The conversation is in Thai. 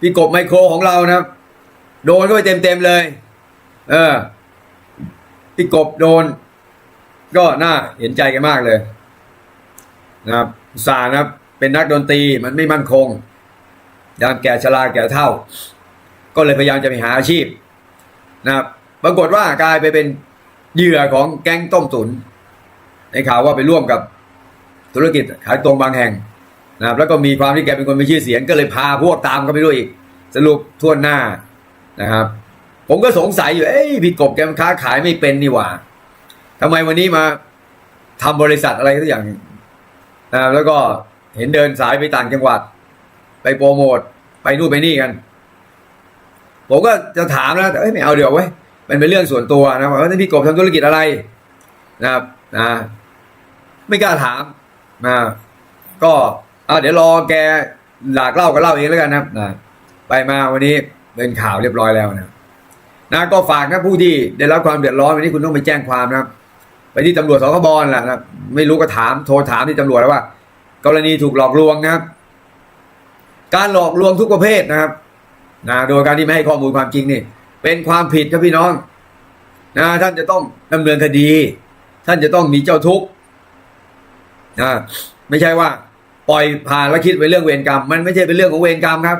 พี่กบไมโครของเรานะครับ โดนเข้าไปเต็มๆเลย เออพี่กบโดน ก็น่าเห็นใจกันมากเลย นะครับสานะครับ เป็นนักดนตรีมันไม่มั่นคงยามแก่ชราแก่เท่า ก็เลยพยายามจะไปหาอาชีพ นะครับปรากฏว่ากลายไปเป็นเหยื่อของแก๊งต้มตุนในข่าวว่าไปร่วมกับธุรกิจขายตรงบางแห่ง นะครับแล้วก็มีความที่แกเป็นคนมีชื่อเสียงก็เลยพาพวกตามเขาไปด้วยอีก สรุปทั่วหน้านะครับ ผมก็สงสัยอยู่เอ้ยพี่กบแกมันค้าขายไม่เป็นนี่หว่าทำไมวันนี้มาทำบริษัทอะไรสักอย่างนะแล้วก็เห็นเดินสายไปต่างจังหวัด ไปโปรโมทไปนู่นไปนี่กัน ผมก็จะถามนะแต่ไม่เอาเดี๋ยวเว้ยมันเป็นเรื่องส่วนตัวนะว่าพี่กบทำธุรกิจอะไรนะครับนะไม่กล้าถามนะก็ เอาเดี๋ยวรอแกหลากเล่าก็เล่าเองแล้วกันนะครับไปมาวันนี้เป็นข่าวเรียบร้อยแล้วนะนะก็ฝากนะผู้ที่ได้รับความเดือดร้อนวันนี้คุณต้องไปแจ้งความนะครับ ไปที่ตำรวจสคบแหละนะไม่รู้ก็ถามโทรถามที่ตำรวจแล้วว่า กรณีถูกหลอกลวงนะครับ การหลอกลวงทุกประเภทนะครับนะโดยการที่ไม่ให้ข้อมูลความจริงนี่ เป็นความผิดครับพี่น้องนะท่านจะต้องดำเนินคดี ท่านจะต้องมีเจ้าทุกข์นะไม่ใช่ว่า ปล่อยผ่านแล้วคิดเป็นเรื่องเวรกรรม มันไม่ใช่เป็นเรื่องของเวรกรรมครับ